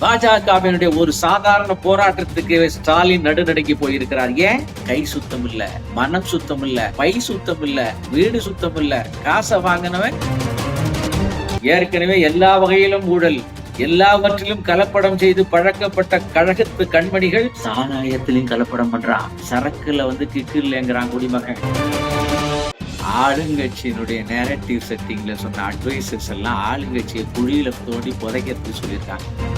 பாஜகவினுடைய ஒரு சாதாரண போராட்டத்துக்கு ஸ்டாலின் நடுநடுங்கி போயிருக்கிறார். ஏன்? கை சுத்தம் இல்ல மனம் சுத்தம் இல்ல பை சுத்தம் இல்ல வீடு சுத்தம் இல்ல காசை வாங்கினவன்? ஏற்கனவே எல்லா வகையிலும் ஊழல் எல்லாவற்றிலும் கலப்படம் செய்து பழக்கப்பட்ட கழகத்து கண்மணிகள் சாராயத்திலையும் கலப்படம் பண்றான். சரக்குல வந்து கிக்கு இல்லைங்கிறான் குடிமகன். ஆளுங்கட்சியினுடைய நேரட்டிவ் செட்டிங்ல சொன்ன அட்வைசர்ஸ் எல்லாம் ஆளுங்கட்சியை குழியில தோண்டி புதைக்கிறதுக்கு சொல்லியிருக்காங்க.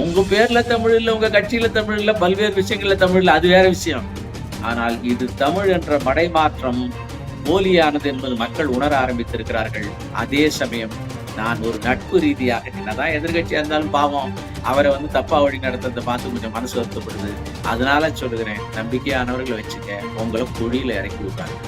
உங்க பேர்ல தமிழ் இல்ல உங்க கட்சியில தமிழ் இல்ல பல்வேறு விஷயங்கள்ல தமிழ் இல்ல அது வேற விஷயம். ஆனால் இது தமிழ் என்ற மடைமாற்றம் போலியானது என்பது மக்கள் உணர ஆரம்பித்திருக்கிறார்கள். அதே சமயம் நான் ஒரு நட்பு ரீதியாக என்னதான் எதிர்கட்சியா இருந்தாலும் பாவம் அவரை வந்து தப்பா வழி நடத்துறதை பார்த்து கொஞ்சம் மனசு வருத்தப்படுது. அதனால சொல்லுகிறேன் நம்பிக்கையானவர்களை வச்சுக்க உங்களை குழியில இறக்கி விட்டாங்க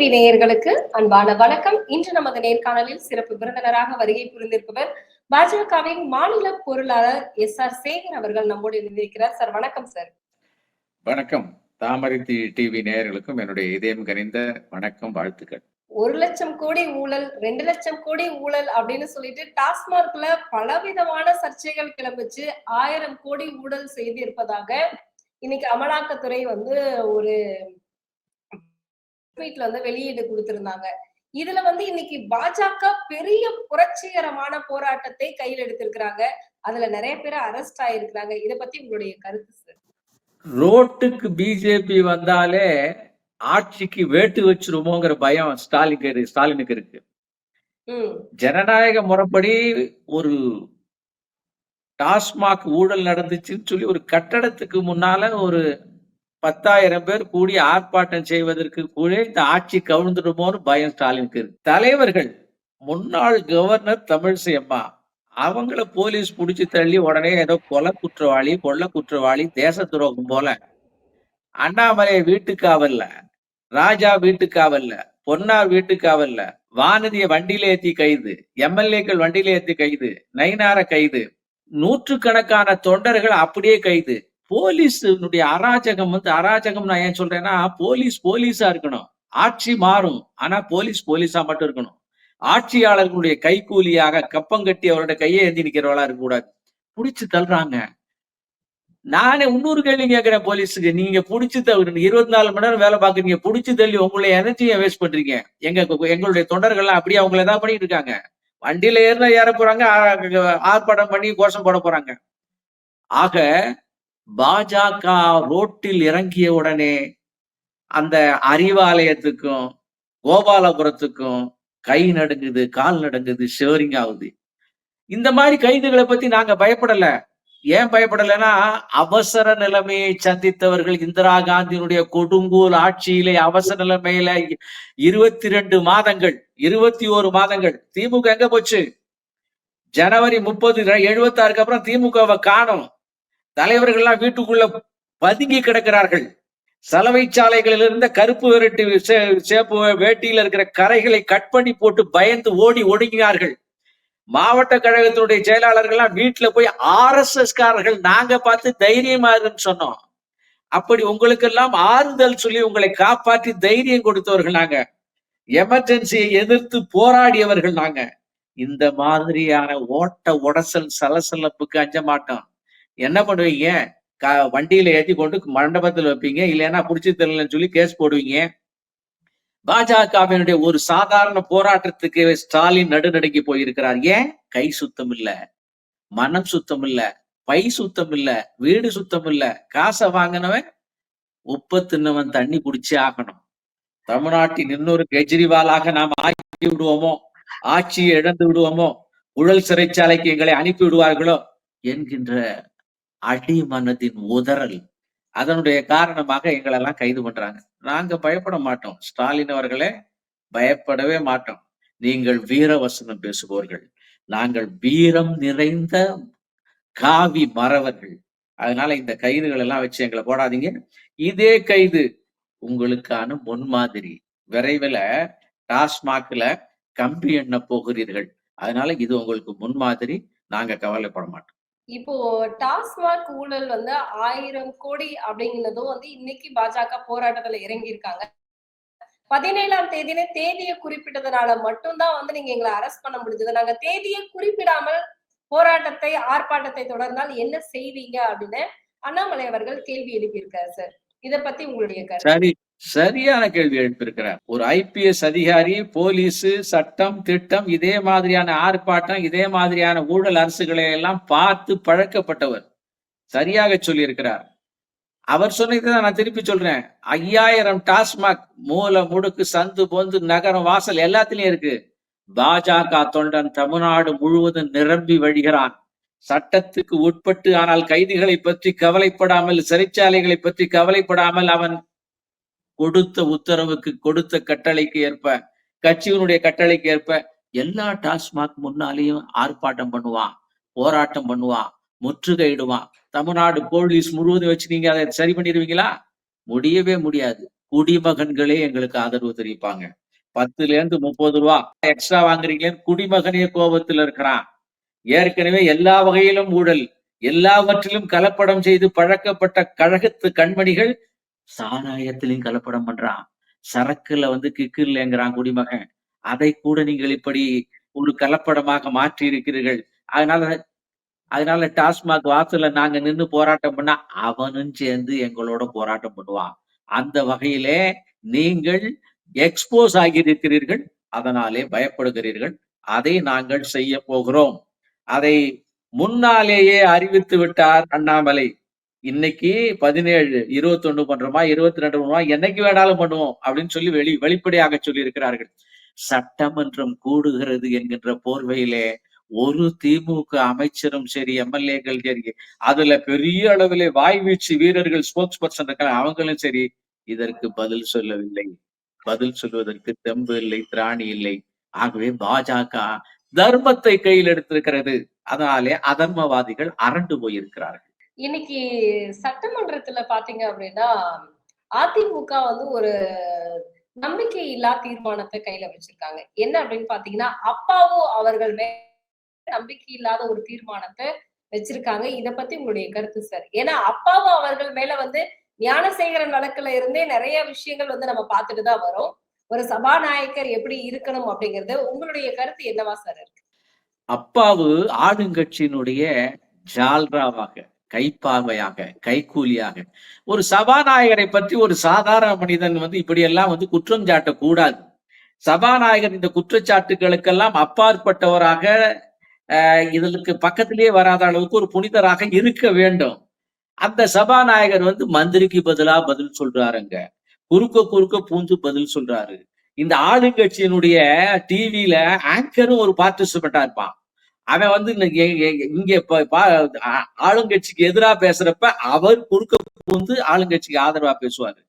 டிவி நேயர்களுக்கு அன்பான வணக்கம். இன்று நமது நேர்காணலில் சிறப்பு விருந்தினராக வருகை புரிந்திருப்பவர் பாஜகவின் மாநில பொருளாளர் எஸ் ஆர் சேகர் அவர்கள் நம்மோடு இணைந்திருக்கிறார். சார் வணக்கம் சார். வணக்கம். தாமரை டிவி நேயர்களுக்கும் என்னுடைய இதயம் கனிந்த வணக்கம் வாழ்த்துக்கள். ஒரு லட்சம் கோடி ஊழல் ரெண்டு லட்சம் கோடி ஊழல் அப்படின்னு சொல்லிட்டு டாஸ்மார்க்ல பலவிதமான சர்ச்சைகள் கிளம்பிச்சு ஆயிரம் கோடி ஊழல் செய்திருப்பதாக இன்னைக்கு அமலாக்கத்துறை வந்து ஒரு ட்வீட்ல வந்து வெளியீடு கொடுத்திருந்தாங்க. இதுல வந்து இன்னைக்கு பாஜக பெரிய புரட்சிகரமான போராட்டத்தை கையில் எடுத்திருக்கிறாங்க. அதுல நிறைய பேர் அரெஸ்ட் ஆயிருக்கிறாங்க. இத பத்தி உங்களுடைய கருத்து சார் ரோட்டுக்கு பிஜேபி வந்தாலே ஆட்சிக்கு வேட்டு வச்சிருமோங்கிற பயம் ஸ்டாலினுக்கு ஸ்டாலினுக்கு இருக்கு. ஜனநாயக முறைப்படி ஒரு டாஸ்மாக் ஊழல் நடந்துச்சுன்னு சொல்லி ஒரு கட்டடத்துக்கு முன்னால ஒரு பத்தாயிரம் பேர் கூடி ஆர்ப்பாட்டம் செய்வதற்கு கூட இந்த ஆட்சி கவிழ்ந்துடுமோன்னு பயம் ஸ்டாலினுக்கு இருக்கு. தலைவர்கள் முன்னாள் கவர்னர் தமிழிசை அம்மா அவங்கள போலீஸ் புடிச்சு தள்ளி உடனே ஏதோ கொலை குற்றவாளி கொள்ள குற்றவாளி தேச துரோகம் போல. அண்ணாமலை வீட்டுக்காவல்ல ராஜா வீட்டுக்காவல்ல பொன்னார் வீட்டுக்காவல்ல வானதிய வண்டியில ஏத்தி கைது எம்எல்ஏக்கள் வண்டியில ஏத்தி கைது நைனார கைது நூற்றுக்கணக்கான தொண்டர்கள் அப்படியே கைது. போலீஸுடைய அராஜகம் வந்து அராஜகம் நான் ஏன் சொல்றேன்னா போலீஸ் போலீஸா இருக்கணும். ஆட்சி மாறும். ஆனா போலீஸ் போலீஸா மட்டும் இருக்கணும். ஆட்சியாளர்களுடைய கைக்கூலியாக கப்பம் கட்டி அவரோட கையை ஏந்தி நிக்கிறவளா இருக்க கூடாது புடிச்சு தள்ளுறாங்க. நானே இன்னொரு கேள்வி கேட்கிறேன் போலீஸுக்கு. நீங்க புடிச்சு தள்ளு இருபத்தி நாலு மணி நேரம் வேலை பாக்குறீங்க புடிச்சு தள்ளி உங்களுடைய எனர்ஜியை வேஸ்ட் பண்றீங்க. எங்க எங்களுடைய தொண்டர்கள்லாம் அப்படியே அவங்கள தான் பண்ணிட்டு இருக்காங்க. வண்டியில ஏறினா ஏற போறாங்க. ஆர்ப்பாட்டம் பண்ணி கோஷம் போட போறாங்க. ஆக பாஜக ரோட்டில் இறங்கிய உடனே அந்த அறிவாலயத்துக்கும் கோபாலபுரத்துக்கும் கை நடுங்குது கால் நடுங்குது ஷேரிங் ஆகுது. இந்த மாதிரி கைதுகளை பத்தி நாங்க பயப்படல. ஏன் பயப்படலைன்னா அவசர நிலைமையை சந்தித்தவர்கள் இந்திரா காந்தியினுடைய கொடுங்கூல் ஆட்சியிலே அவசர நிலைமையில இருபத்தி ரெண்டு மாதங்கள் இருபத்தி ஓரு மாதங்கள். திமுக எங்க போச்சு? ஜனவரி முப்பது எழுபத்தாறுக்கு அப்புறம் திமுகவை காணும். தலைவர்கள்லாம் வீட்டுக்குள்ள பதுங்கி கிடக்கிறார்கள். சலவை சாலைகளில் இருந்த கருப்பு விரட்டு சே- சேப்பு வேட்டியில இருக்கிற கரைகளை கட் பண்ணி போட்டு பயந்து ஓடி ஒடுங்கினார்கள். மாவட்ட கழகத்தினுடைய செயலாளர்கள்லாம் வீட்டுல போய் ஆர் எஸ் எஸ் காரர்கள் நாங்க பார்த்து தைரியமா இருக்குன்னு சொன்னோம். அப்படி உங்களுக்கெல்லாம் ஆறுதல் சொல்லி உங்களை காப்பாற்றி தைரியம் கொடுத்தவர்கள் நாங்க. எமர்ஜென்சியை எதிர்த்து போராடியவர்கள் நாங்க. இந்த மாதிரியான ஓட்ட உடசல் சலசலப்புக்கு அஞ்ச மாட்டோம். என்ன பண்ணுவீங்க? க- வண்டியில ஏத்தி கொண்டு மண்டபத்தில் வைப்பீங்க. இல்லைன்னா பிடிச்சி தரலன்னு சொல்லி கேஸ் போடுவீங்க. பாஜகவினுடைய ஒரு சாதாரண போராட்டத்துக்கு ஸ்டாலின் நடுநடுங்கி போயிருக்கிறார். ஏன்? கை சுத்தம் இல்ல. மனம் சுத்தம் இல்ல. பை சுத்தம் இல்ல. வீடு சுத்தம் இல்ல. காசை வாங்கினவன் உப்ப தின்னவன் தண்ணி குடிச்சே ஆகணும். தமிழ்நாட்டின் இன்னொரு கெஜ்ரிவாலாக நாம் ஆக்கி விடுவோமோ? ஆட்சியை இழந்து விடுவோமோ? உழல் சிறைச்சாலைக்கு எங்களை அனுப்பி விடுவார்களோ? என்கின்ற அடிமனதின் உதறல். அதனுடைய காரணமாக எங்களெல்லாம் கைது பண்றாங்க. நாங்க பயப்பட மாட்டோம். ஸ்டாலின் அவர்களே பயப்படவே மாட்டோம். நீங்கள் வீரவசனம் பேசுபவர்கள். நாங்கள் வீரம் நிறைந்த காவி மறவர்கள். அதனால இந்த கைதுகள் எல்லாம் வச்சு எங்களை போடாதீங்க. இதே கைது உங்களுக்கான முன்மாதிரி. விரைவில் டாஸ்மாக்ல கம்பி எண்ண போகிறீர்கள். அதனால இது உங்களுக்கு முன்மாதிரி. நாங்க கவலைப்பட மாட்டோம். இப்போ டாஸ்மாக் ஊழல் வந்து ஆயிரம் கோடி அப்படிங்கிறதும் வந்து இன்னைக்கு பாஜக போராட்டத்துல இறங்கி இருக்காங்க பதினேழாம் தேதியில தேதியை குறிப்பிட்டதுனால மட்டும்தான் வந்து நீங்க எங்களை அரெஸ்ட் பண்ண முடிஞ்சது. நாங்க தேதியை குறிப்பிடாமல் போராட்டத்தை ஆர்ப்பாட்டத்தை தொடர்ந்தால் என்ன செய்வீங்க அப்படின்னு அண்ணாமலை அவர்கள் கேள்வி எழுப்பியிருக்காரு சார் இத பத்தி உங்களுடைய கருத்து? சரியான கேள்வி எழுப்பியிருக்கிறார். ஒரு ஐபிஎஸ் அதிகாரி போலீஸ் சட்டம் திட்டம் இதே மாதிரியான ஆர்ப்பாட்டம் இதே மாதிரியான ஊழல் அரசுகளை எல்லாம் பார்த்து பழக்கப்பட்டவர். சரியாக சொல்லியிருக்கிறார். அவர் சொன்னதை நான் திருப்பி சொல்றேன். ஐயாயிரம் டாஸ்மாக் மூல முடுக்கு சந்து பொந்து நகரம் வாசல் எல்லாத்துலயும் இருக்கு. பாஜக தொண்டன் தமிழ்நாடு முழுவதும் நிரம்பி வழிகிறான். சட்டத்துக்கு உட்பட்டு ஆனால் கைதிகளை பற்றி கவலைப்படாமல் சிறைச்சாலைகளை பற்றி கவலைப்படாமல் அவன் கொடுத்த உத்தரவுக்கு கொடுத்த கட்டளைக்கு ஏற்ப கட்சியினுடைய கட்டளைக்கு ஏற்ப எல்லா டாஸ்மாக் முன்னாலேயும் ஆர்ப்பாட்டம் பண்ணுவான் போராட்டம் பண்ணுவான் முற்றுகையிடுவான் தமிழ்நாடு போலீஸ் முழுவதும் வச்சு நீங்க அதை சரி பண்ணிடுவீங்களா? முடியவே முடியாது. குடிமகன்களே எங்களுக்கு ஆதரவு தெரிவிப்பாங்க. பத்துல இருந்து முப்பது ரூபா எக்ஸ்ட்ரா வாங்குறீங்களேன்னு குடிமகனே கோபத்துல இருக்கிறான். ஏற்கனவே எல்லா வகையிலும் ஊழல் எல்லாவற்றிலும் கலப்படம் செய்து பழக்கப்பட்ட கழகத்து கண்மணிகள் சாராயத்திலையும் கலப்படம் பண்றான். சரக்குல வந்து கிக்கு இல்லைங்கிறான் குடிமகன். அதை கூட நீங்கள் இப்படி ஒரு கலப்படமாக மாற்றி இருக்கிறீர்கள் அதனால அதனால டாஸ்மாக் வாசல்ல நாங்க நின்னு போராட்டம் பண்ணா அவனும் சேர்ந்து எங்களோட போராட்டம் பண்ணுவான். அந்த வகையிலே நீங்கள் எக்ஸ்போஸ் ஆகியிருக்கிறீர்கள். அதனாலே பயப்படுகிறீர்கள். அதை நாங்கள் செய்ய போகிறோம். அதை முன்னாலேயே அறிவித்து விட்டார் அண்ணாமலை. இன்னைக்கு பதினேழு இருபத்தி ஒண்ணு பண்றோமா இருபத்தி ரெண்டு பண்றோமா என்னைக்கு வேணாலும் பண்ணுவோம் அப்படின்னு சொல்லி வெளி வெளிப்படையாக சொல்லி இருக்கிறார்கள் சட்டமன்றம் கூடுகிறது என்கின்ற போர்வையிலே ஒரு திமுக அமைச்சரும் சரி எம்எல்ஏக்கள் சரி அதுல பெரிய அளவிலே வாய்வீச்சு வீரர்கள் ஸ்போக்ஸ் பர்சன் இருக்காங்க அவங்களும் சரி இதற்கு பதில் சொல்லவில்லை. பதில் சொல்வதற்கு தெம்பு இல்லை திராணி இல்லை. ஆகவே பாஜக தர்மத்தை கையில் எடுத்திருக்கிறது. அதனாலே அதர்மவாதிகள் அரண்டு போயிருக்கிறார்கள். இன்னைக்கு சட்டமன்றத்துல பாத்தீங்க அப்படின்னா அதிமுக வந்து ஒரு நம்பிக்கை இல்லா தீர்மானத்தை கையில வச்சிருக்காங்க. என்ன அப்படின்னு பாத்தீங்கன்னா அப்பாவும் அவர்கள் நம்பிக்கை இல்லாத ஒரு தீர்மானத்தை வச்சிருக்காங்க. இத பத்தி உங்களுடைய கருத்து சார் ஏன்னா அப்பாவும் அவர்கள் மேல வந்து ஞானசேகரன் வழக்குல இருந்தே நிறைய விஷயங்கள் வந்து நம்ம பார்த்துட்டு தான் வரோம். ஒரு சபாநாயகர் எப்படி இருக்கணும் அப்படிங்கறது உங்களுடைய கருத்து என்னவா சார் இருக்கு? அப்பாவு ஆளுங்கட்சியினுடைய ஜால்ராவாக கைப்பாவையாக கைக்கூலியாக ஒரு சபாநாயகரை பற்றி ஒரு சாதாரண மனிதன் வந்து இப்படியெல்லாம் வந்து குற்றம் சாட்டக்கூடாது. சபாநாயகர் இந்த குற்றச்சாட்டுகளுக்கெல்லாம் அப்பாற்பட்டவராக இதற்கு பக்கத்திலேயே வராத அளவுக்கு ஒரு புனிதராக இருக்க வேண்டும். அந்த சபாநாயகர் வந்து மந்திரிக்கு பதிலா பதில் சொல்றாருங்க. குறுக்க குறுக்க பூந்து பதில் சொல்றாரு. இந்த ஆளுங்கட்சியினுடைய டிவியில ஆங்கரும் ஒரு பார்ட்டிசிபெண்டா இருப்பான். அவன் வந்து எ- எ- இங்க பா- ஆளுங்கட்சிக்கு எதிரா பேசுறப்ப அவர் குறுக்க வந்து ஆளுங்கட்சிக்கு ஆதரவா பேசுவாரு.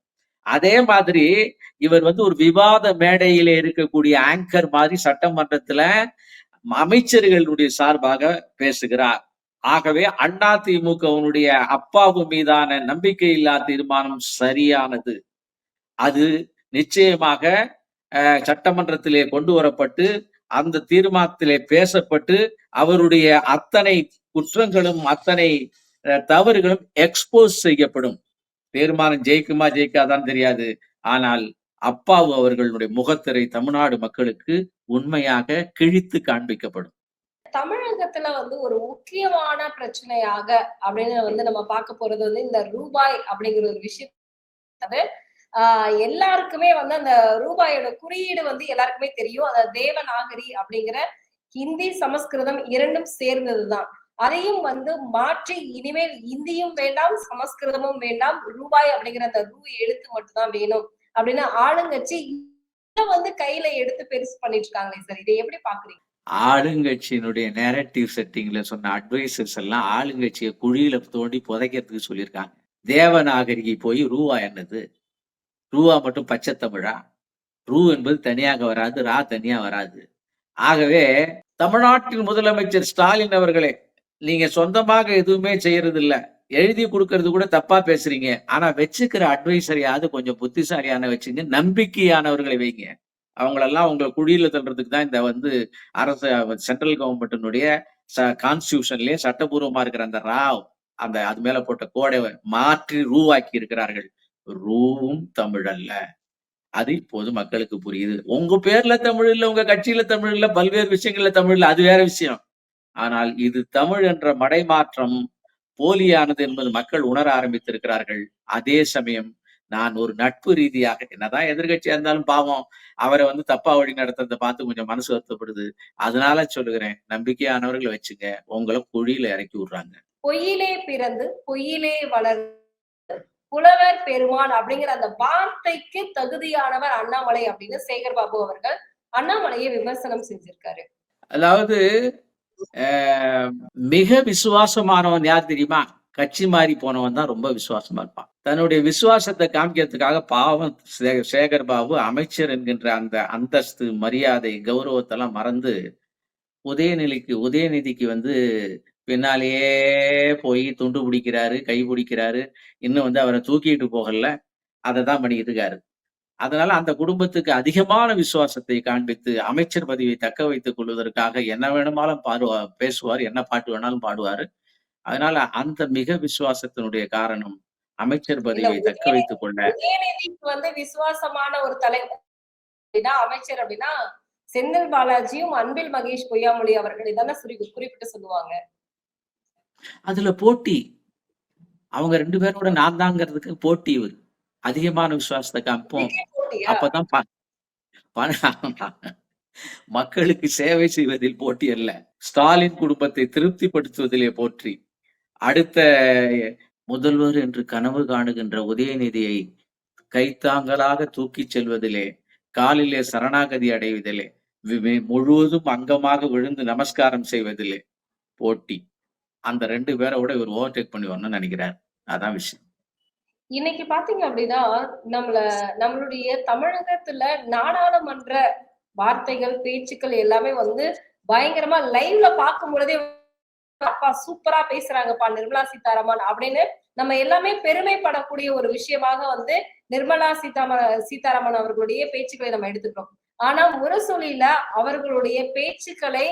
அதே மாதிரி இவர் வந்து ஒரு விவாத மேடையில இருக்கக்கூடிய ஆங்கர் மாதிரி சட்டமன்றத்துல அமைச்சர்களுடைய சார்பாக பேசுகிறார். ஆகவே அண்ணா திமுகவினுடைய அப்பாவு மீதான நம்பிக்கை இல்லா தீர்மானம் சரியானது. அது நிச்சயமாக சட்டமன்றத்திலே கொண்டு வரப்பட்டு அந்த தீர்மானத்திலே பேசப்பட்டு அவருடைய அத்தனை குற்றங்களும் அத்தனை தவறுகளும் எக்ஸ்போஸ் செய்யப்படும். தீர்மானம் ஜெயிக்குமா ஜெயிக்காதான் தெரியாது. ஆனால் அப்பாவு அவர்களுடைய முகத்திரை தமிழ்நாடு மக்களுக்கு உண்மையாக கிழித்து காண்பிக்கப்படும். தமிழகத்துல வந்து ஒரு முக்கியமான பிரச்சனையாக அப்படின்னு வந்து நம்ம பார்க்க போறது வந்து இந்த ரூபாய் அப்படிங்கிற ஒரு விஷயம் ஆஹ் எல்லாருக்குமே வந்து அந்த ரூபாயோட குறியீடு வந்து எல்லாருக்குமே தெரியும். அந்த தேவநாகரி அப்படிங்கிற ஹிந்தி சமஸ்கிருதம் இரண்டும் சேர்ந்ததுதான். அதையும் வந்து மாற்றி இனிமேல் இந்தியும் வேண்டாம் சமஸ்கிருதமும் வேண்டாம் ரூபாய் அப்படிங்கிற அந்த ரூ எழுத்து மட்டும்தான் வேணும் அப்படின்னு ஆளுங்கட்சி வந்து கையில எடுத்து பெருசு பண்ணிட்டு இருக்காங்களே சார். இதை எப்படி பாக்குறீங்க? ஆளுங்கட்சியினுடைய நேரட்டிவ் செட்டிங்ல சொன்ன அட்வைசர்ஸ் எல்லாம் ஆளுங்கட்சியை குழியில தோண்டி புதைக்கிறதுக்கு சொல்லியிருக்காங்க. தேவநாகரிக்கு போய் ரூபாய் என்னது? ரூவா மட்டும் பச்சை தமிழா? ரூ என்பது தனியாக வராது ரா தனியா வராது. ஆகவே தமிழ்நாட்டின் முதலமைச்சர் ஸ்டாலின் அவர்களே நீங்க சொந்தமாக எதுவுமே செய்யறது இல்ல எழுதி கொடுக்கறது கூட தப்பா பேசுறீங்க. ஆனா வச்சுக்கிற அட்வைசரையாவது கொஞ்சம் புத்திசாலியான வச்சுங்க நம்பிக்கையானவர்களை வைங்க. அவங்களெல்லாம் உங்களை குழியில தள்ளுறதுக்கு தான் இந்த வந்து அரசு சென்ட்ரல் கவர்மெண்ட்டினுடைய கான்ஸ்டியூஷன்லயே சட்டபூர்வமா இருக்கிற அந்த ராவ் அந்த அது மேல போட்ட கோடை மாற்றி ரூவாக்கி இருக்கிறார்கள். ரூவும் தமிழ் அல்ல அது இப்போது மக்களுக்கு புரியுது. உங்க பேர்ல தமிழ் இல்ல உங்க கட்சியில தமிழ் இல்ல பல்வேறு விஷயங்கள்ல தமிழ் இல்ல அது வேற விஷயம். ஆனால் இது தமிழ் என்ற மடைமாற்றம் போலியானது என்பது மக்கள் உணர ஆரம்பித்திருக்கிறார்கள். அதே சமயம் நான் ஒரு நட்பு ரீதியாக என்னதான் எதிர்கட்சியா இருந்தாலும் பாவம் அவரை வந்து தப்பா வழி நடத்துறதை பார்த்து கொஞ்சம் மனசு வருத்தப்படுது. அதனால சொல்லுகிறேன் நம்பிக்கையானவர்களை வச்சுங்க. உங்களை குழியில இறக்கி விடுறாங்க. பொய்யிலே பிறந்து பொய்யிலே வளர் புலவர் பெருமான் அப்படிங்கிற அந்த வார்த்தைக்கு தகுதியானவர் அண்ணாமலை அப்படின்னு சேகர் பாபு அவர்கள் அண்ணாமலையை விமர்சனம் செஞ்சிருக்காரு. அதாவது ஆஹ், மிக விசுவாசமானவன் யார் தெரியுமா? கட்சி மாறி போனவன் தான் ரொம்ப விசுவாசமா இருப்பான். தன்னுடைய விசுவாசத்தை காமிக்கிறதுக்காக பாவம் சேகர் பாபு அமைச்சர் என்கின்ற அந்த அந்தஸ்து மரியாதை கௌரவத்தெல்லாம் மறந்து உதயநிலைக்கு உதயநிதிக்கு வந்து பின்னாலேயே போய் துண்டு பிடிக்கிறாரு கை பிடிக்கிறாரு. இன்னும் வந்து அவரை தூக்கிட்டு போகல. அதை தான் பண்ணிக்கிட்டு இருக்காரு. அதனால அந்த குடும்பத்துக்கு அதிகமான விசுவாசத்தை காண்பித்து அமைச்சர் பதவியை தக்க வைத்துக் கொள்வதற்காக என்ன வேணுமாலும் பாடுவா பேசுவார். என்ன பாட்டு வேணாலும் பாடுவாரு. அதனால அந்த மிக விசுவாசத்தினுடைய காரணம் அமைச்சர் பதவியை தக்க வைத்துக் கொள்ள வந்து விசுவாசமான ஒரு தலைவர் அமைச்சர் அப்படின்னா செந்தில் பாலாஜியும் அன்பில் மகேஷ் பொய்யாமொழி அவர்கள் இதான குறிப்பிட்டு சொல்லுவாங்க. அதுல போட்டி. அவங்க ரெண்டு பேரோட நான் தாங்கிறதுக்கு போட்டி அதிகமான விசுவாசத்தை காமிப்போம்? அப்பதான் மக்களுக்கு சேவை செய்வதில் போட்டி அல்ல. ஸ்டாலின் குடும்பத்தை திருப்திப்படுத்துவதிலே போற்றி. அடுத்த முதல்வர் என்று கனவு காணுகின்ற உதயநிதியை கைத்தாங்கலாக தூக்கிச் செல்வதிலே காலிலே சரணாகதி அடைவதிலே முழுவதும் அங்கமாக விழுந்து நமஸ்காரம் செய்வதிலே போட்டி. அந்த ரெண்டு பேரை விட இவர் ஓவர்டேக் பண்ணி வரணும்னு நினைக்கிறார் அதான் விஷயம். இன்னைக்கு பாத்தீங்க அப்படின்னா நம்மள நம்மளுடைய தமிழகத்துல நாடாளுமன்ற வார்த்தைகள் பேச்சுக்கள் எல்லாமே வந்து பயங்கரமா லைவ்ல பார்க்கும் பொழுதே அப்பா சூப்பரா பேசுறாங்கப்பா நிர்மலா சீதாராமன் அப்படின்னு நம்ம எல்லாமே பெருமைப்படக்கூடிய ஒரு விஷயமாக வந்து நிர்மலா சீதாம சீதாராமன் அவர்களுடைய பேச்சுக்களை நம்ம எடுத்துக்கிறோம். ஆனா முரசொலியில அவர்களுடைய பேச்சுக்களை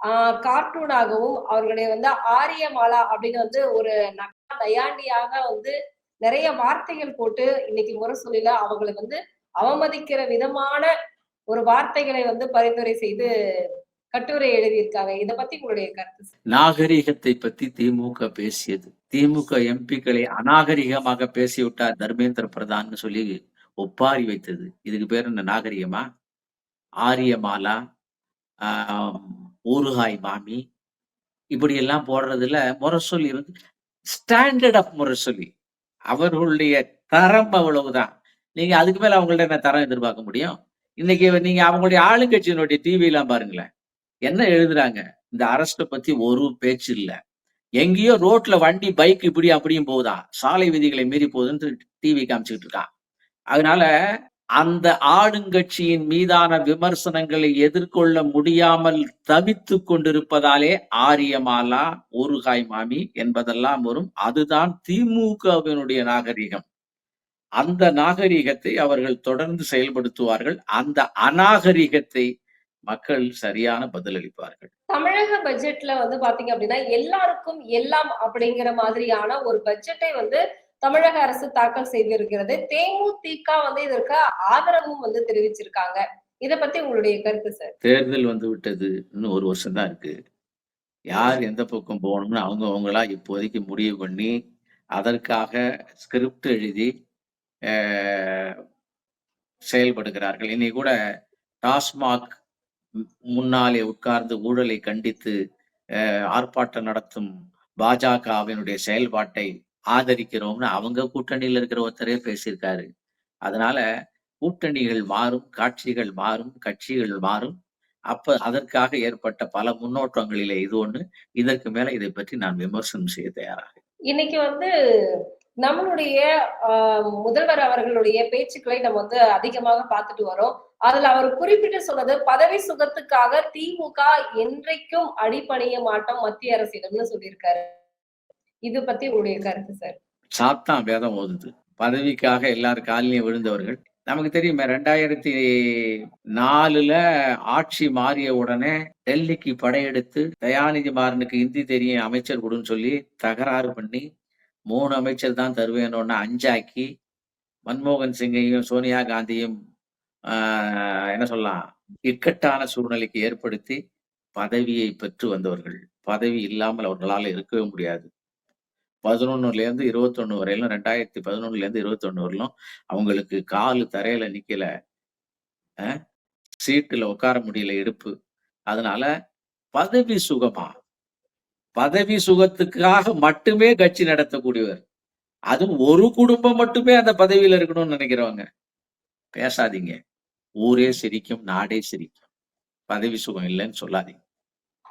ஆஹ் கார்ட்டூனாகவும் அவர்களுடைய வந்து ஆரியமாலா அப்படின்னு வந்து ஒரு நக்கா நயாண்டியாக வந்து நிறைய வார்த்தைகள் போட்டு இன்னைக்கு முரசொலியில அவங்களை வந்து அவமதிக்கிற விதமான ஒரு வார்த்தைகளை வந்து பரிந்துரை செய்து கட்டுரை எழுதியிருக்காங்க. இத பத்தி உங்களுடைய கருத்து நாகரிகத்தை பத்தி திமுக பேசியது. திமுக எம்பிக்களை அநாகரிகமாக பேசிவிட்டார் தர்மேந்திர பிரதான்னு சொல்லி ஒப்பாரி வைத்தது. இதுக்கு பேர் என்ன நாகரிகமா? ஆரியமாலா ஆஹ், ஊறுகாய் மாமி. இப்படி எல்லாம் போடுறதுல முரசொலி வந்து ஸ்டாண்டர்ட் ஆஃப் முரசொலி. அவர்களுடைய தரம் அவ்வளவுதான். நீங்க அதுக்கு மேல அவங்கள்ட்ட என்ன தரம் எதிர்பார்க்க முடியும்? இன்னைக்கு நீங்க அவங்களுடைய ஆளுங்கட்சியினுடைய டிவி எல்லாம் பாருங்களேன். என்ன எழுதுறாங்க? இந்த அரஸ்ட பத்தி ஒரு பேச்சு இல்ல. எங்கேயோ ரோட்ல வண்டி பைக் இப்படி அப்படியும் போகுதா? சாலை விதிகளை மீறி போகுதுன்னு டிவி காமிச்சுக்கிட்டு இருக்கான் அதனால அந்த ஆளுங்கட்சியின் மீதான விமர்சனங்களை எதிர்கொள்ள முடியாமல் தவித்து கொண்டிருப்பதாலே ஆரியமாலா ஊறுகாய் மாமி என்பதெல்லாம் வரும். அதுதான் திமுகவினுடைய நாகரிகம். அந்த நாகரிகத்தை அவர்கள் தொடர்ந்து செயல்படுத்துவார்கள். அந்த அநாகரிகத்தை மக்கள் சரியான பதிலளிப்பார்கள். தமிழக பட்ஜெட்ல வந்து பாத்தீங்க அப்படின்னா எல்லாருக்கும் எல்லாம் அப்படிங்கிற மாதிரியான ஒரு பட்ஜெட்டை வந்து தமிழக அரசு தாக்கல் செய்திருக்கிறது. தேமுதிக வந்து இதற்கு ஆதரவும் வந்து தெரிவிச்சிருக்காங்க. இத பத்தி உங்களுடைய கருத்து சார்? தேர்தல் வந்து விட்டது இன்னும் ஒரு வருஷம் தான் இருக்கு. யார் எந்த பக்கம் போகணும்னு அவங்க அவங்களா இப்போதைக்கு முடிவு பண்ணி அதற்காக ஸ்கிரிப்ட் எழுதி அஹ், செயல்படுகிறார்கள். இன்னைக்கு கூட டாஸ்மாக் முன்னாலே உட்கார்ந்து ஊழலை கண்டித்து ஆர்ப்பாட்டம் நடத்தும் பாஜகவினுடைய செயல்பாட்டை ஆதரிக்கிறோம்னு அவங்க கூட்டணியில் இருக்கிற ஒருத்தரே பேசியிருக்காரு. அதனால கூட்டணிகள் மாறும் காட்சிகள் மாறும் கட்சிகள் மாறும். அப்ப அதற்காக ஏற்பட்ட பல முன்னோட்டங்களிலே இது ஒண்ணு. இதற்கு மேல இதை பற்றி நான் விமர்சனம் செய்ய தயாராக இன்னைக்கு வந்து நம்மளுடைய ஆஹ், முதல்வர் அவர்களுடைய பேச்சுக்களை நம்ம வந்து அதிகமாக பார்த்துட்டு வரோம். அதுல அவர் குறிப்பிட்டு சொன்னது பதவி சுகத்துக்காக திமுக என்றைக்கும் அடிப்பணிய மாட்டோம் மத்திய அரசிடம்னு சொல்லியிருக்காரு. இது பத்தி உடைய கருத்து சார் சாத்தான் வேதம் ஓதுது. பதவிக்காக எல்லாரும் காலிலையும் விழுந்தவர்கள். நமக்கு தெரியுமே ரெண்டாயிரத்தி நாலுல ஆட்சி மாறிய உடனே டெல்லிக்கு படையெடுத்து தயாநிதி மாறனுக்கு இந்தி தெரியும் அமைச்சர் கொடுன்னு சொல்லி தகராறு பண்ணி மூணு அமைச்சர் தான் தருவேன்னு அஞ்சாக்கி மன்மோகன் சிங்கையும் சோனியா காந்தியும் ஆஹ், என்ன சொல்லலாம் இக்கட்டான சூழ்நிலைக்கு ஏற்படுத்தி பதவியை பெற்று வந்தவர்கள். பதவி இல்லாமல் அவர்களால் இருக்கவே முடியாது. பதினொன்னுல இருந்து இருபத்தொன்னு வரையிலும் ரெண்டாயிரத்தி பதினொன்னுல இருந்து இருபத்தொன்னு வரையிலும் அவங்களுக்கு காலு தரையில நிக்கல. சீட்டில் சீட்டுல உட்கார முடியல இடுப்பு. அதனால பதவி சுகமா? பதவி சுகத்துக்காக மட்டுமே கட்சி நடத்தக்கூடியவர். அதுவும் ஒரு குடும்பம் மட்டுமே அந்த பதவியில இருக்கணும்னு நினைக்கிறவங்க. பேசாதீங்க. ஊரே சிரிக்கும் நாடே சிரிக்கும். பதவி சுகம் இல்லைன்னு சொல்லாதீங்க.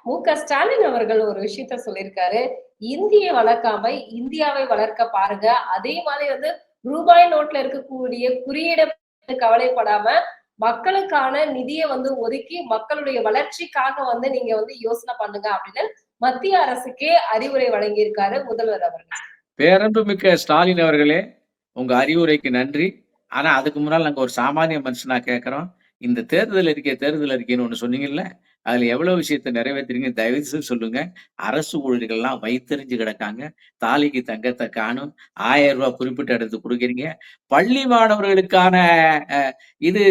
மு க ஸ்டாலின் அவர்கள் ஒரு விஷயத்த சொல்லியிருக்காரு. இந்தியை வளர்க்காம இந்தியாவை வளர்க்க பாருங்க. அதே மாதிரி வந்து ரூபாய் நோட்ல இருக்கக்கூடிய குறியீட கவலைப்படாம மக்களுக்கான நிதியை வந்து ஒதுக்கி மக்களுடைய வளர்ச்சிக்காக வந்து நீங்க வந்து யோசனை பண்ணுங்க அப்படின்னு மத்திய அரசுக்கே அறிவுரை வழங்கியிருக்காரு முதல்வர் அவர்கள். பேரன்புமிக்க ஸ்டாலின் அவர்களே உங்க அறிவுரைக்கு நன்றி. ஆனா அதுக்கு முன்னால் நாங்க ஒரு சாமானிய மனுஷனா கேட்கிறோம் இந்த தேர்தல் அறிக்கை தேர்தல் அறிக்கைன்னு ஒண்ணு சொன்னீங்கல்ல அதுல எவ்வளவு விஷயத்தை நிறைவேற்றுறீங்க தயவு செய்து சொல்லுங்க. அரசு ஊழியர்கள்லாம் வைத்தறிஞ்சு கிடக்காங்க. தாலிக்கு தங்கத்தை காணும். ஆயிரம் ரூபாய் குறிப்பிட்ட இடத்துக்கு கொடுக்குறீங்க. பள்ளி மாணவர்களுக்கான இது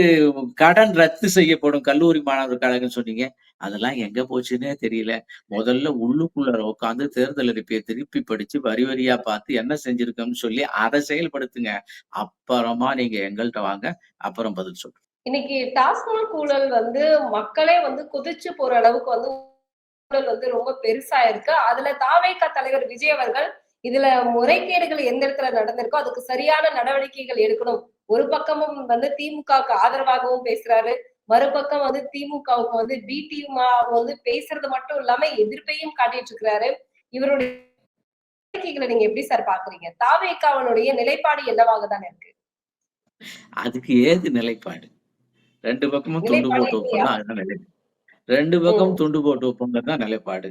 கடன் ரத்து செய்யப்படும். கல்லூரி மாணவர் கழகம் சொன்னீங்க. அதெல்லாம் எங்க போச்சுன்னே தெரியல. முதல்ல உள்ளுக்குள்ள உட்காந்து தேர்தல் அறிப்பையை திருப்பி படிச்சு வரி வரியா பார்த்து என்ன செஞ்சிருக்கோம்னு சொல்லி அதை செயல்படுத்துங்க. அப்புறமா நீங்க எங்கள்கிட்ட வாங்க. அப்புறம் பதில் சொல்றேன் இன்னைக்கு டாஸ்மாக் ஊழல் வந்து மக்களே வந்து குதிச்சு போற அளவுக்கு வந்து ஊழல் வந்து ரொம்ப பெருசா இருக்கு. அதுல தாவேக தலைவர் விஜய் அவர்கள் இதுல முறைகேடுகள் எந்த இடத்துல நடந்திருக்கோ அதுக்கு சரியான நடவடிக்கைகள் எடுக்கணும். ஒரு பக்கமும் வந்து திமுகவுக்கு ஆதரவாகவும் பேசுறாரு. மறுபக்கம் வந்து திமுகவுக்கு வந்து பி டீம் வந்து பேசுறது மட்டும் இல்லாம எதிர்ப்பையும் காட்டிட்டு இருக்கிறாரு. இவருடைய நடவடிக்கைகளை நீங்க எப்படி சார் பாக்குறீங்க? தாவேக்காவனுடைய நிலைப்பாடு என்னவாக தான் இருக்கு? அதுக்கு ஏது நிலைப்பாடு? ரெண்டு பக்கமும் துண்டு போட்டு? வைப்போம். அதுதான் நிலைப்பாடு ரெண்டு பக்கம் ம். துண்டு போட்டு வைப்போங்க தான் நிலைப்பாடு.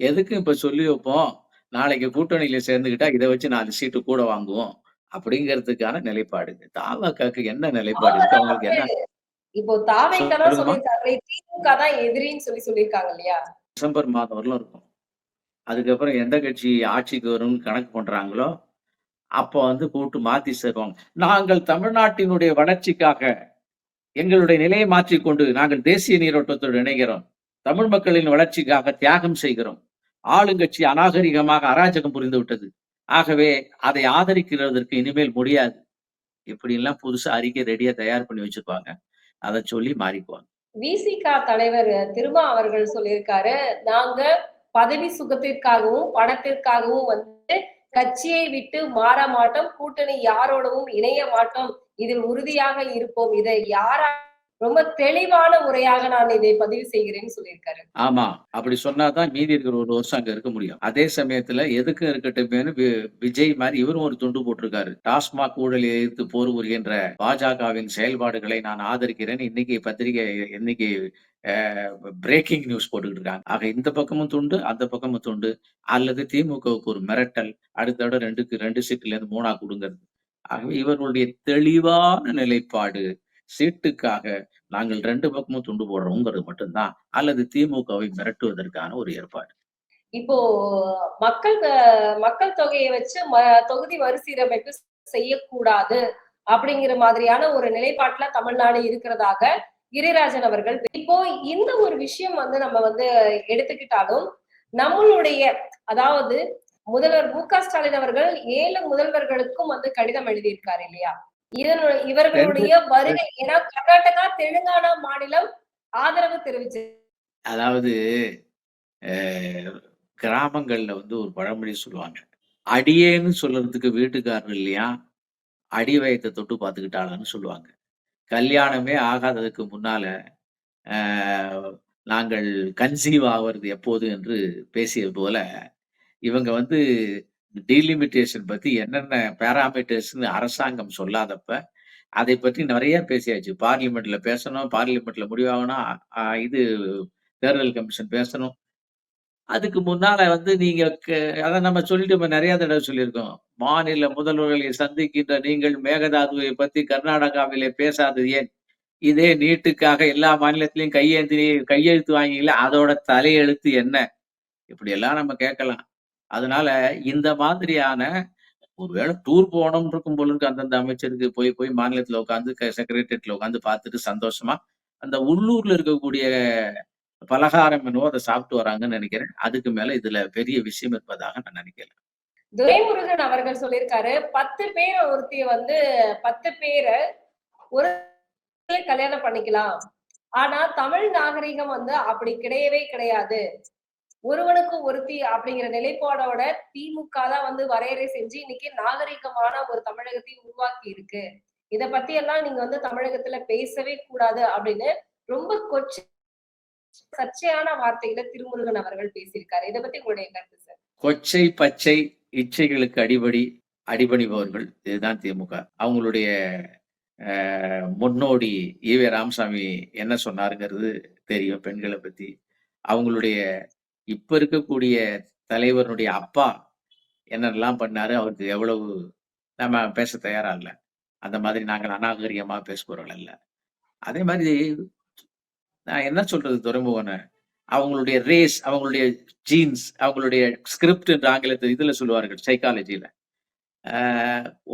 எதுக்கு இப்ப சொல்லி வைப்போம்? நாளைக்கு கூட்டணியில சேர்ந்துக்கிட்டா இதை வச்சு நாலு சீட்டு கூட வாங்குவோம். அப்படிங்கிறதுக்கான நிலைப்பாடு. தாவக்காக்கு என்ன நிலைப்பாடு இருக்கு? அவங்களுக்கு என்ன? இப்போ தான் திமுக தான் எதிரின்னு சொல்லி சொல்லியிருக்காங்க இல்லையா? டிசம்பர் மாதம் வரலும் இருக்கும். அதுக்கப்புறம் எந்த கட்சி ஆட்சிக்கு வரும்னு கணக்கு பண்றாங்களோ அப்போ வந்து கூட்டு மாத்தி சேருவாங்க. நாங்கள் தமிழ்நாட்டினுடைய வளர்ச்சிக்காக எங்களுடைய நிலையை மாற்றிக்கொண்டு நாங்கள் தேசிய நீரோட்டத்தோடு இணைகிறோம். தமிழ் மக்களின் வளர்ச்சிக்காக தியாகம் செய்கிறோம். ஆளுங்கட்சி அநாகரிகமாக அராஜகம் புரிந்து விட்டது. ஆகவே அதை ஆதரிக்கிறதற்கு இனிமேல் முடியாது. இப்படி எல்லாம் புதுசா அறிக்கை ரெடியா தயார் பண்ணி வச்சிருப்பாங்க. அதை சொல்லி மாறிக்குவாங்க. விசிகா தலைவர் திருமா அவர்கள் சொல்லியிருக்காரு நாங்க பதவி சுகத்திற்காகவும் பணத்திற்காகவும் வந்து கட்சியை விட்டு மாற மாட்டோம். கூட்டணி யாரோடவும் இணைய மாட்டோம் இதில் உறுதியாக இருப்போம். இதை யாரா ரொம்ப தெளிவான முறையாக நான் இதை பதிவு செய்கிறேன்னு சொல்லியிருக்காரு. ஆமா. அப்படி சொன்னாதான் மீதி இருக்கிற ஒரு வருஷம் அங்க இருக்க முடியும். அதே சமயத்துல எதுக்கு இருக்கட்டும் விஜய் மாதிரி இவரும் ஒரு துண்டு போட்டிருக்காரு. டாஸ்மாக் ஊழலை எதிர்த்து போர் புரிகின்ற பாஜகவின் செயல்பாடுகளை நான் ஆதரிக்கிறேன். இன்னைக்கு பத்திரிகை இன்னைக்கு பிரேக்கிங் நியூஸ் போட்டுக்கிட்டு இருக்காங்க. ஆக இந்த பக்கமும் துண்டு அந்த பக்கமும் துண்டு. அல்லது திமுகவுக்கு ஒரு மிரட்டல் அடுத்த விட ரெண்டுக்கு ரெண்டு சீட்ல இருந்து மூணா கொடுங்கிறது. ஆகவே இவர்களுடைய தெளிவான நிலைப்பாடு சீட்டுக்காக நாங்கள் ரெண்டு பக்கமும் துண்டு போடுறோங்கிறது மட்டும்தான். அல்லது திமுகவை மிரட்டுவதற்கான ஒரு ஏற்பாடு. இப்போ மக்கள் மக்கள் தொகையை வச்சு ம- தொகுதி மறுசீரமைப்பு செய்யக்கூடாது அப்படிங்கிற மாதிரியான ஒரு நிலைப்பாட்டுல தமிழ்நாடு இருக்கிறதாக கிரிராஜன் அவர்கள் இப்போ இந்த ஒரு விஷயம் வந்து நம்ம வந்து எடுத்துக்கிட்டாலும் நம்மளுடைய அதாவது முதல்வர் மு க ஸ்டாலின் அவர்கள் ஏழு முதல்வர்களுக்கும் வந்து கடிதம் எழுதியிருக்காரு இல்லையா? இதனு இவர்களுடைய வருகை ஏன்னா கர்நாடகா தெலுங்கானா மாநிலம் ஆதரவு தெரிவிச்சு அதாவது கிராமங்கள்ல வந்து ஒரு பழமொழி சொல்லுவாங்க. அடியேன்னு சொல்றதுக்கு வீட்டுக்காரர் இல்லையா? அடி வயத்தை தொட்டு பார்த்துக்கிட்டாளான்னு சொல்லுவாங்க. கல்யாணமே ஆகாததுக்கு முன்னால நாங்கள் கன்சீவ் ஆவது எப்போது என்று பேசியது போல இவங்க வந்து டீலிமிட்டேஷன் பத்தி என்னென்ன பேராமீட்டர்ஸ்னு அரசாங்கம் சொல்லாதப்ப அதை பற்றி நிறைய பேசியாச்சு பார்லிமெண்ட்ல பேசணும் பார்லிமெண்ட்ல முடிவாகணும் இது தேர்தல் கமிஷன் பேசணும் அதுக்கு முன்னால வந்து நீங்க க நம்ம சொல்லிட்டு நிறைய தடவை சொல்லியிருக்கோம். மாநில முதல்வர்களை சந்திக்கின்ற நீங்கள் மேகதாதுவை பத்தி கர்நாடகாவிலே பேசாதது ஏன்? இதே நீட்டுக்காக எல்லா மாநிலத்திலையும் கையேந்தி கையெழுத்து வாங்கிங்களே அதோட தலையெழுத்து என்ன? இப்படியெல்லாம் நம்ம கேட்கலாம். அதனால இந்த மாதிரியான ஒருவேளை டூர் போகணும் இருக்கும் போல இருக்கு அந்தந்த அமைச்சருக்கு போய் போய் மாநிலத்துல உட்கார்ந்து க உட்காந்து பார்த்துட்டு சந்தோஷமா, அந்த உள்ளூர்ல இருக்கக்கூடிய பலகாரம் என்னவோ அதை சாப்பிட்டு வராங்கன்னு நினைக்கிறேன் அதுக்கு மேல இதுல பெரிய விஷயம் இருப்பதாக நான் நினைக்கிறேன் துரைமுருகன் அவர்கள் சொல்லியிருக்காரு பத்து பேர் ஒருத்திய வந்து பத்து பேரை ஒரு கல்யாணம் பண்ணிக்கலாம். ஆனா தமிழ் நாகரிகம் வந்து அப்படி கிடையவே கிடையாது. ஒருவனுக்கு ஒருத்தி அப்படிங்கிற நிலைப்பாடோட திமுக தான் வந்து வரையறை செஞ்சு இன்னைக்கு நாகரிகமான ஒரு தமிழகத்தை உருவாக்கி இருக்கு. இத பத்தி எல்லாம் நீங்க வந்து தமிழகத்துல பேசவே கூடாது அப்படின்னு ரொம்ப கொச்ச சர்ச்சையான வார்த்தையில திருமுருகன் அவர்கள் பேசியிருக்காரு. இதை பத்தி உங்களுடைய கருத்து சார்? கொச்சை, பச்சை இச்சைகளுக்கு அடிபடி அடிபணிபவர்கள் இதுதான் திமுக. அவங்களுடைய முன்னோடி ஈவே ராமசாமி என்ன சொன்னாருங்கிறது தெரியும் பெண்களை பத்தி. அவங்களுடைய இப்ப இருக்கக்கூடிய தலைவருடைய அப்பா என்னெல்லாம் பண்ணாரு, அவருக்கு எவ்வளவு நம்ம பேச தயாரா இல்லை. அந்த மாதிரி நாங்கள் அநாகரிகமாக பேசுபவர்கள் அல்ல. அதே மாதிரி நான் என்ன சொல்றது துரைமுகன, அவங்களுடைய ரேஸ், அவங்களுடைய ஜீன்ஸ், அவங்களுடைய ஸ்கிரிப்ட் என்ற ஆங்கிலத்துல இதுல சொல்லுவார்கள் சைக்காலஜியில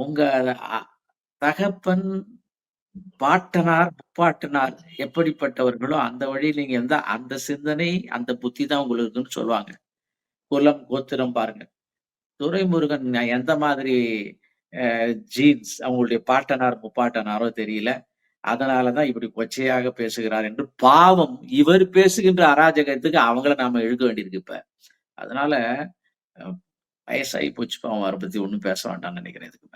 உங்க தகப்பன், பாட்டனார், முப்பாட்டனார் எப்படிப்பட்டவர்களோ அந்த வழியில நீங்க இருந்தா அந்த சிந்தனை, அந்த புத்தி தான் உங்களுக்கு இருக்குன்னு சொல்லுவாங்க. குலம், கோத்திரம் பாருங்க. துரைமுருகன் எந்த மாதிரி ஜீன்ஸ் அவங்களுடைய பாட்டனார், முப்பாட்டனாரோ தெரியல. அதனாலதான் இப்படி கொச்சையாக பேசுகிறார் என்று பாவம் இவர் பேசுகின்ற அராஜகத்துக்கு அவங்கள நாம இழுக்க வேண்டியிருக்கு இப்ப. அதனால வயசாகி போச்சு பாவம் அவரை பத்தி ஒண்ணும் பேச வேண்டாம்னு நினைக்கிறேன் இதுக்கு